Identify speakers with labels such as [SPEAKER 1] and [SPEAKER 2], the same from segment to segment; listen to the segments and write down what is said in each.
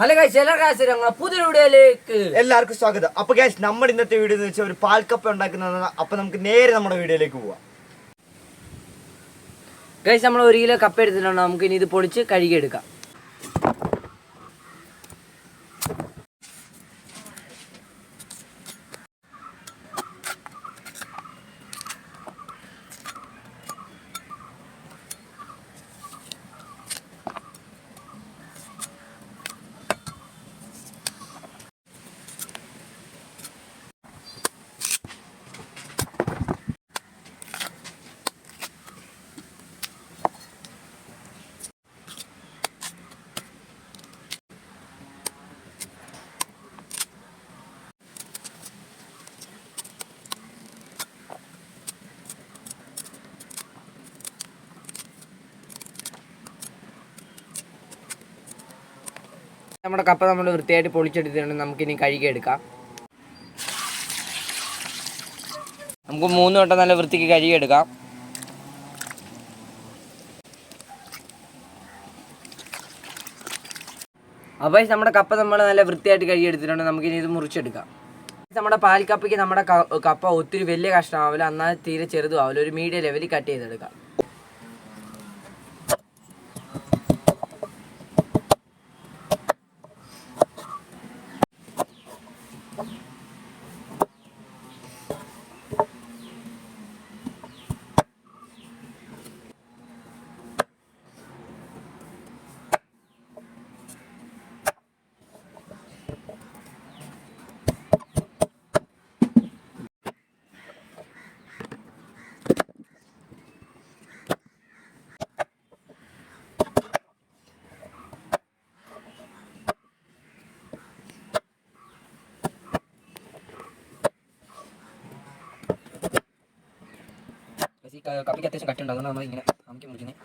[SPEAKER 1] Hello guys എല്ലാവർക്കും ഞങ്ങളെ പുതിയ വീഡിയോയിലേക്ക്
[SPEAKER 2] എല്ലാവർക്കും സ്വാഗതം. അപ്പൊ ഗൈസ് നമ്മൾ ഇന്നത്തെ വീഡിയോ എന്ന് വെച്ചാൽ ഒരു പാൽക്കപ്പ ഉണ്ടാക്കുന്നതാണ്. അപ്പൊ നമുക്ക് നേരെ നമ്മുടെ വീഡിയോയിലേക്ക് പോവാം.
[SPEAKER 1] ഗൈസ് നമ്മൾ ഒരു കിലോ കപ്പ എടുത്തിട്ടുണ്ട്. നമുക്ക് ഇനി ഇത് പൊളിച്ച് കഴുകിയെടുക്കാം. നമ്മുടെ കപ്പ നമ്മൾ വൃത്തിയായിട്ട് പൊളിച്ചെടുത്തിട്ടുണ്ട്. നമുക്കിനി കഴുകിയെടുക്കാം നമുക്ക് മൂന്ന് വട്ടം നല്ല വൃത്തിക്ക് കഴുകിയെടുക്കാം അപ്പോൾ നമ്മുടെ കപ്പ നമ്മൾ നല്ല വൃത്തിയായിട്ട് കഴുകിയെടുത്തിട്ടുണ്ട് നമുക്കിനി ഇത് മുറിച്ചെടുക്കാം. നമ്മുടെ പാൽ കപ്പയ്ക്ക് നമ്മുടെ കപ്പ ഒത്തിരി വലിയ കഷ്ണമാവില്ല. എന്നാൽ തീരെ ചെറുതും ആവില്ല. ഒരു മീഡിയം ലെവലിൽ കട്ട് ചെയ്തെടുക്കാം. ഈ ക- കപ്പയ്ക്ക് അത്യാവശ്യം കട്ടുണ്ട് അതുകൊണ്ട് നമ്മൾ ഇങ്ങനെ നമുക്ക് മുറിക്കുന്നത്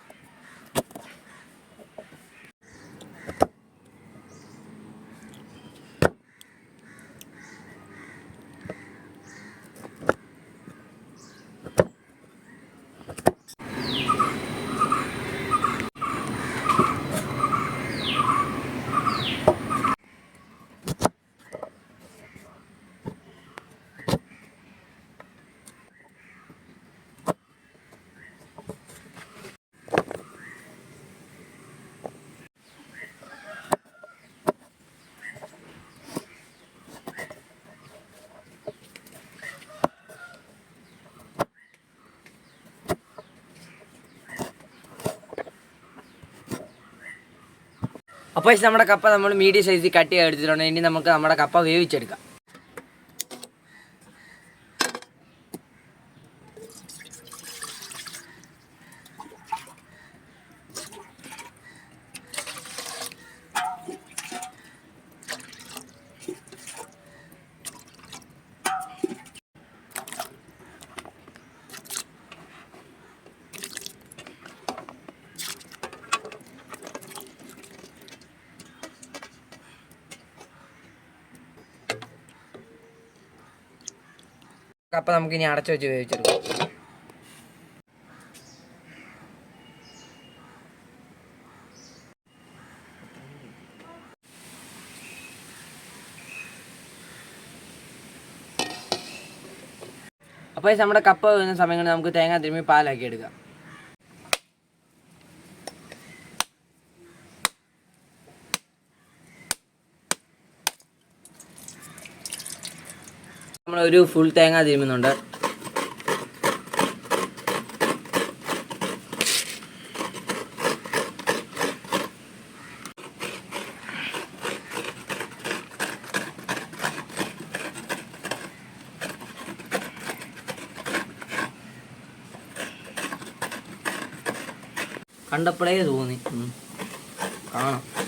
[SPEAKER 1] അപ്പോൾ നമ്മുടെ കപ്പ നമ്മൾ മീഡിയം സൈസിൽ കട്ട് ചെയ്യാൻ എടുത്തിട്ടുണ്ട് ഇനി നമുക്ക് നമ്മുടെ കപ്പ വേവിച്ചെടുക്കാം. കപ്പ നമുക്ക് ഇനി അടച്ചു വെച്ച് വേവിച്ചെടുക്കാം. അപ്പോൾ നമ്മുടെ കപ്പ വരുന്ന സമയങ്ങളിൽ നമുക്ക് തേങ്ങ തിരുമ്മി പാലാക്കി എടുക്കാം. നമ്മളൊരു ഫുൾ തേങ്ങ തിരുമുന്നുണ്ട്. കണ്ടപ്പോഴേ തോന്നി. കാണാം.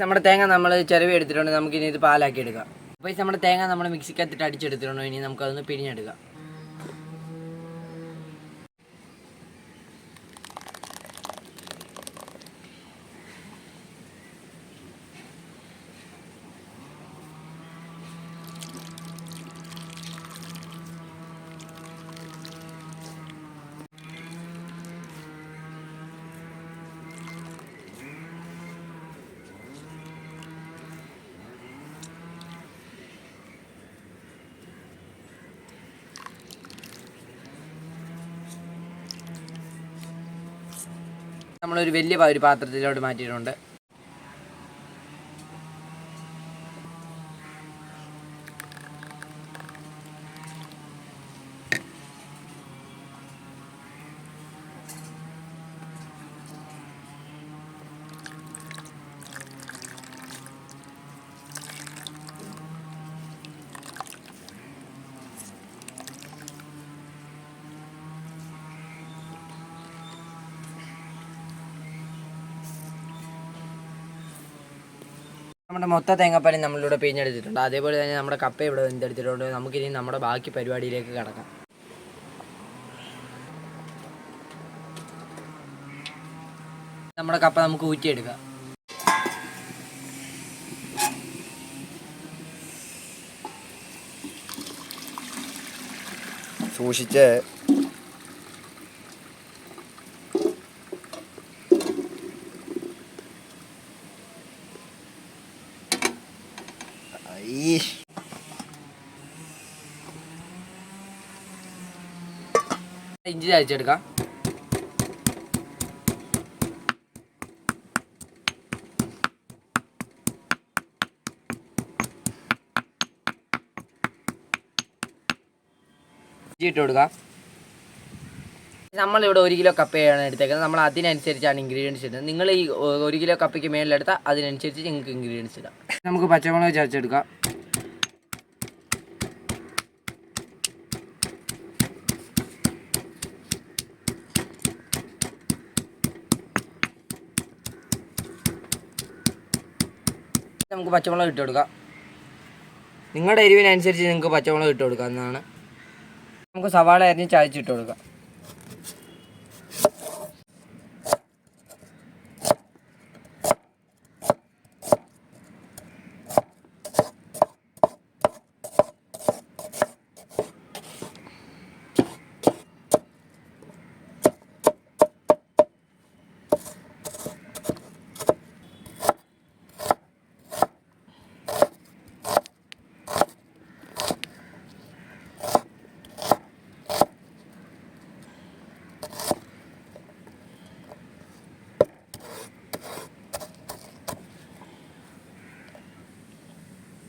[SPEAKER 1] നമ്മുടെ തേങ്ങ നമ്മൾ ചിരവി എടുത്തിട്ടുണ്ട്. നമുക്ക് ഇനി ഇത് പാലാക്കി എടുക്കാം. അപ്പോൾ നമ്മുടെ തേങ്ങ നമ്മൾ മിക്സിക്കകത്തിട്ട് അടിച്ചെടുത്തിട്ടുണ്ടോ. ഇനി നമുക്കതൊന്ന് പിഴിഞ്ഞെടുക്കാം. നമ്മളൊരു വലിയ ഒരു പാത്രത്തിലോട്ട് മാറ്റിയിട്ടുണ്ട്. നമ്മുടെ മൊത്ത തേങ്ങാപ്പാലും നമ്മളിവിടെ പിഴിഞ്ഞെടുത്തിട്ടുണ്ട്. അതേപോലെ തന്നെ നമ്മുടെ കപ്പ ഇവിടെ വെന്തെടുത്തിട്ടുണ്ട്. നമുക്കിനി നമ്മുടെ ബാക്കി പരിപാടിയിലേക്ക് കടക്കാം. നമ്മുടെ കപ്പ നമുക്ക് ഊറ്റിയെടുക്കാം.
[SPEAKER 2] സൂക്ഷിച്ച് ഈ
[SPEAKER 1] ഇഞ്ചി ചതച്ചെടുക്കാം ഇട്ട് കൊടുക്കാം. നമ്മളിവിടെ ഒരു കിലോ കപ്പയാണ് എടുത്തേക്കുന്നത്. നമ്മൾ അതിനനുസരിച്ചാണ് ഇൻഗ്രീഡിയൻസ് ഇടുന്നത്. നിങ്ങൾ ഈ ഒരു കിലോ കപ്പയ്ക്ക് മേളിലെടുത്താൽ അതിനനുസരിച്ച് നിങ്ങൾക്ക് ഇൻഗ്രീഡിയൻസ് ഇടാം. നമുക്ക് പച്ചമുളക് ചതച്ചെടുക്കാം. നമുക്ക് പച്ചമുളക് ഇട്ട് കൊടുക്കാം. നിങ്ങളുടെ എരിവിനനുസരിച്ച് നിങ്ങൾക്ക് പച്ചമുളക് ഇട്ട് കൊടുക്കാം എന്നാണ്. നമുക്ക് സവാള അരിഞ്ഞ് ചതച്ചിട്ട് കൊടുക്കാം.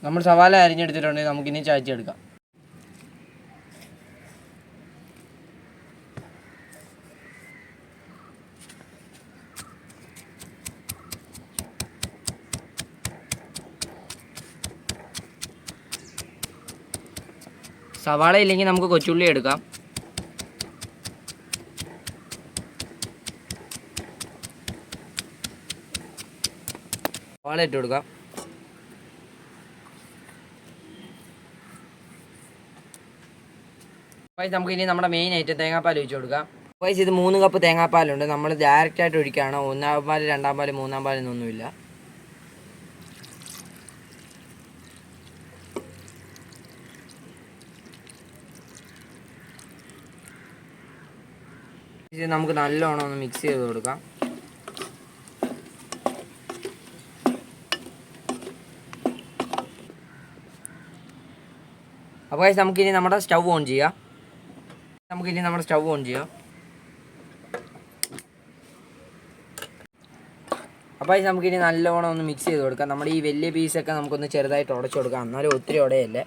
[SPEAKER 1] നമ്മൾ സവാല അരിഞ്ഞെടുത്തിട്ടുണ്ടെങ്കിൽ നമുക്കിനി എടുക്കാം. സവാള ഇല്ലെങ്കിൽ നമുക്ക് കൊച്ചുള്ളി എടുക്കാം. സവാള ഇട്ട് കൊടുക്കാം. വൈസ് നമുക്ക് ഇനി നമ്മുടെ മെയിൻ ഐറ്റം തേങ്ങാപ്പാൽ ഒഴിച്ചു കൊടുക്കാം. വൈസ് ഇത് മൂന്ന് കപ്പ് തേങ്ങാപ്പാലുണ്ട്. നമ്മൾ ഡയറക്റ്റ് ആയിട്ട് ഒഴിക്കുകയാണ് ഒന്നാം പാൽ രണ്ടാം പാൽ മൂന്നാം പാൽ നമുക്ക് നല്ലോണം ഒന്ന് മിക്സ് ചെയ്ത് കൊടുക്കാം. അപ്പോൾ നമുക്കിനി നമ്മുടെ സ്റ്റൗ ഓൺ ചെയ്യാം. നമുക്കിനി നമ്മുടെ സ്റ്റൗ ഓൺ ചെയ്യാം. അപ്പോൾ അത് നമുക്കിനി നല്ലോണം ഒന്ന് മിക്സ് ചെയ്ത് കൊടുക്കാം. നമ്മുടെ ഈ വലിയ പീസൊക്കെ നമുക്കൊന്ന് ചെറുതായിട്ട് ഉടച്ചു കൊടുക്കാം. എന്നാലും ഒത്തിരി ഉടയല്ലേ?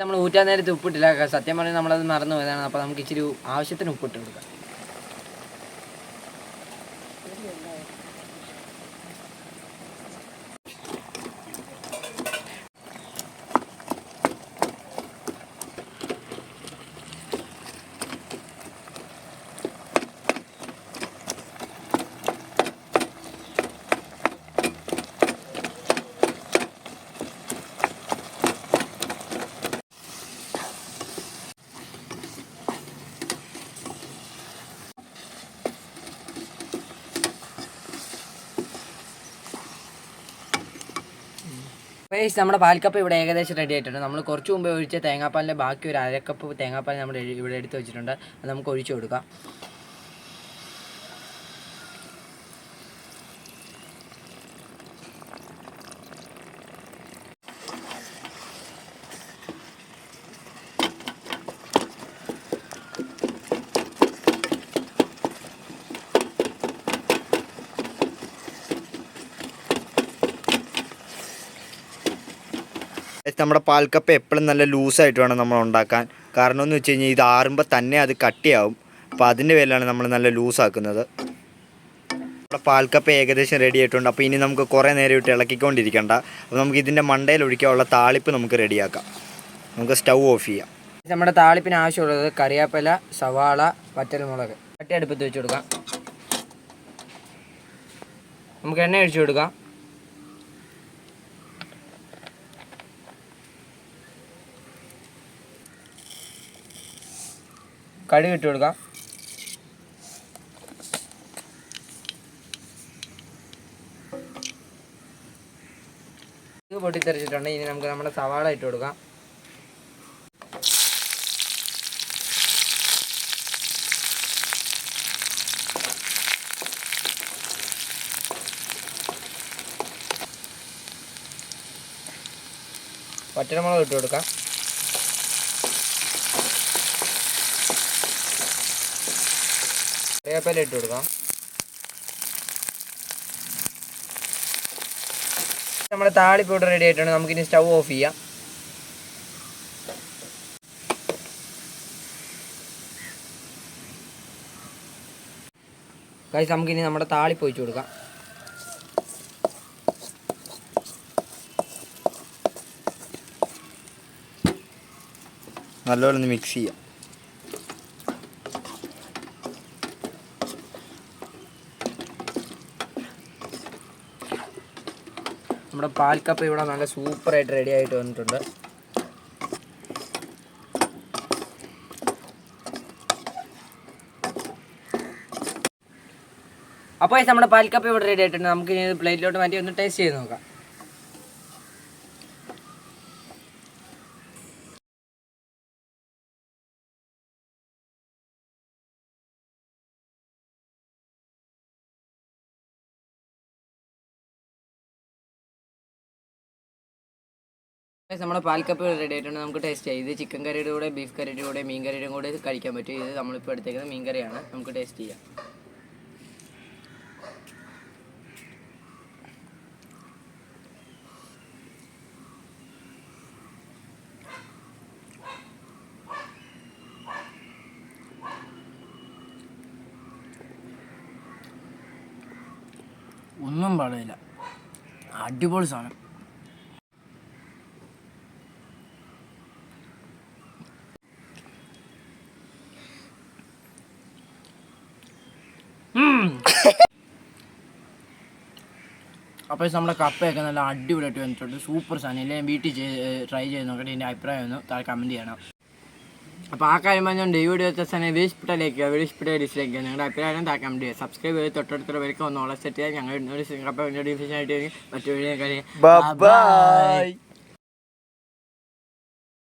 [SPEAKER 1] നമ്മൾ ഊറ്റാൻ നേരത്ത് ഉപ്പിട്ടില്ല. സത്യം പറഞ്ഞാൽ നമ്മളത് മറന്നു പോയതാണ് അപ്പോൾ നമുക്ക് ഇച്ചിരി ആവശ്യത്തിന് ഉപ്പിട്ട് കൊടുക്കാം. ഗൈസ് നമ്മുടെ പാൽക്കപ്പ് ഇവിടെ ഏകദേശം റെഡി ആയിട്ടുണ്ട്. നമ്മൾ കുറച്ച് മുമ്പ് ഒഴിച്ച തേങ്ങാപ്പാലിന്റെ ബാക്കി ഒരു അരക്കപ്പ് തേങ്ങാപ്പാൽ നമ്മൾ ഇവിടെ എടുത്ത് വെച്ചിട്ടുണ്ട്. അത് നമുക്ക് ഒഴിച്ചു കൊടുക്കാം.
[SPEAKER 2] നമ്മുടെ പാൽക്കപ്പ എപ്പോഴും നല്ല ലൂസായിട്ട് വേണം നമ്മൾ ഉണ്ടാക്കാൻ. കാരണം എന്ന് വെച്ച് കഴിഞ്ഞാൽ ഇത് ആറുമ്പോൾ തന്നെ അത് കട്ടിയാവും. അപ്പോൾ അതിന്റെ പേരിലാണ് നമ്മൾ നല്ല ലൂസാക്കുന്നത്. നമ്മുടെ പാൽക്കപ്പ ഏകദേശം റെഡി ആയിട്ടുണ്ട്. അപ്പോൾ ഇനി നമുക്ക് കുറേ നേരം ഇട്ട് ഇളക്കിക്കൊണ്ടിരിക്കണ്ട. അപ്പോൾ നമുക്ക് ഇതിന്റെ മണ്ടയിൽ ഒഴിക്കാനുള്ള താളിപ്പ് നമുക്ക് റെഡിയാക്കാം നമുക്ക് സ്റ്റൗ ഓഫ് ചെയ്യാം.
[SPEAKER 1] നമ്മുടെ താളിപ്പിന് ആവശ്യമുള്ളത് കറിയാപ്പല സവാള വറ്റൽമുളക്. കട്ടി അടുപ്പത്ത് വെച്ച് കൊടുക്കാം. നമുക്ക് എണ്ണ ഒഴിച്ചു കൊടുക്കാം. കടുക് ഇട്ട് കൊടുക്കാം. ഇത് പൊട്ടിത്തെറിച്ചിട്ടുണ്ട്. ഇനി നമുക്ക് നമ്മുടെ സവാള ഇട്ട് കൊടുക്കാം. പച്ചമുളക് ഇട്ട് കൊടുക്കാം. കറിവേപ്പില ഇട്ട് കൊടുക്കാം. നമ്മുടെ താളി പൗഡർ റെഡി ആയിട്ടുണ്ട്. നമുക്കിനി സ്റ്റൗ ഓഫ് ചെയ്യാം. കഴിച്ച് നമുക്കിനി നമ്മുടെ താളി ഒഴിച്ചു കൊടുക്കാം.
[SPEAKER 2] നല്ലപോലെ ഒന്ന് മിക്സ് ചെയ്യാം.
[SPEAKER 1] നമ്മുടെ പാൽ കപ്പ് ഇവിടെ നല്ല സൂപ്പറായിട്ട് റെഡി ആയിട്ട് വന്നിട്ടുണ്ട്. അപ്പോൾ നമ്മുടെ പാൽ കപ്പ് ഇവിടെ റെഡി ആയിട്ടുണ്ട്. നമുക്ക് ഇനി പ്ലേറ്റിലോട്ട് മാറ്റി ഒന്ന് ടേസ്റ്റ് ചെയ്ത് നോക്കാം. നമ്മുടെ പാൽക്കപ്പ് റെഡി ആയിട്ടുണ്ട്. നമുക്ക് ടേസ്റ്റ് ചെയ്യാം. ഇത് ചിക്കൻ കറിയുടെ കൂടെ ബീഫ് കറിയുടെ കൂടെ മീൻ കറിയുടെ കൂടെ കഴിക്കാൻ പറ്റും. ഇത് നമ്മളിപ്പോൾ എടുത്തേക്കുന്നത് മീൻ കറിയാണ്. നമുക്ക് ടേസ്റ്റ് ചെയ്യാം. ഒന്നും പാടില്ല. അടിപൊളി സാധനം. അപ്പോൾ നമ്മുടെ കപ്പയൊക്കെ നല്ല അടിപൊളിയായിട്ട് വന്നിട്ടുണ്ട്. സൂപ്പർ സാധനം. ഇല്ലേ? വീട്ടിൽ ട്രൈ ചെയ്ത് നോക്കട്ടെ. എന്റെ അഭിപ്രായം ഒന്ന് താഴെ കമന്റ് ചെയ്യണം. അപ്പോൾ ആ കാര്യം പറഞ്ഞുകൊണ്ട് ഈ വീഡിയോ തന്നെ വീഷ്പിട്ടലേക്ക് വീഷ്പിട്ട ഡിസ്ലൈക്ക് നിങ്ങളുടെ അഭിപ്രായം താഴെ കമന്റ് ചെയ്യുക. സബ്സ്ക്രൈബ് ചെയ്ത് തൊട്ടടുത്ത പേർക്ക് ഒന്ന് ഓളെ സെറ്റ് ചെയ്യാൻ ഞങ്ങൾ ഇന്നൊരു കപ്പ ഡിസിഷൻ ആയിട്ട് മറ്റു വീഡിയോ കാര്യം
[SPEAKER 2] bye.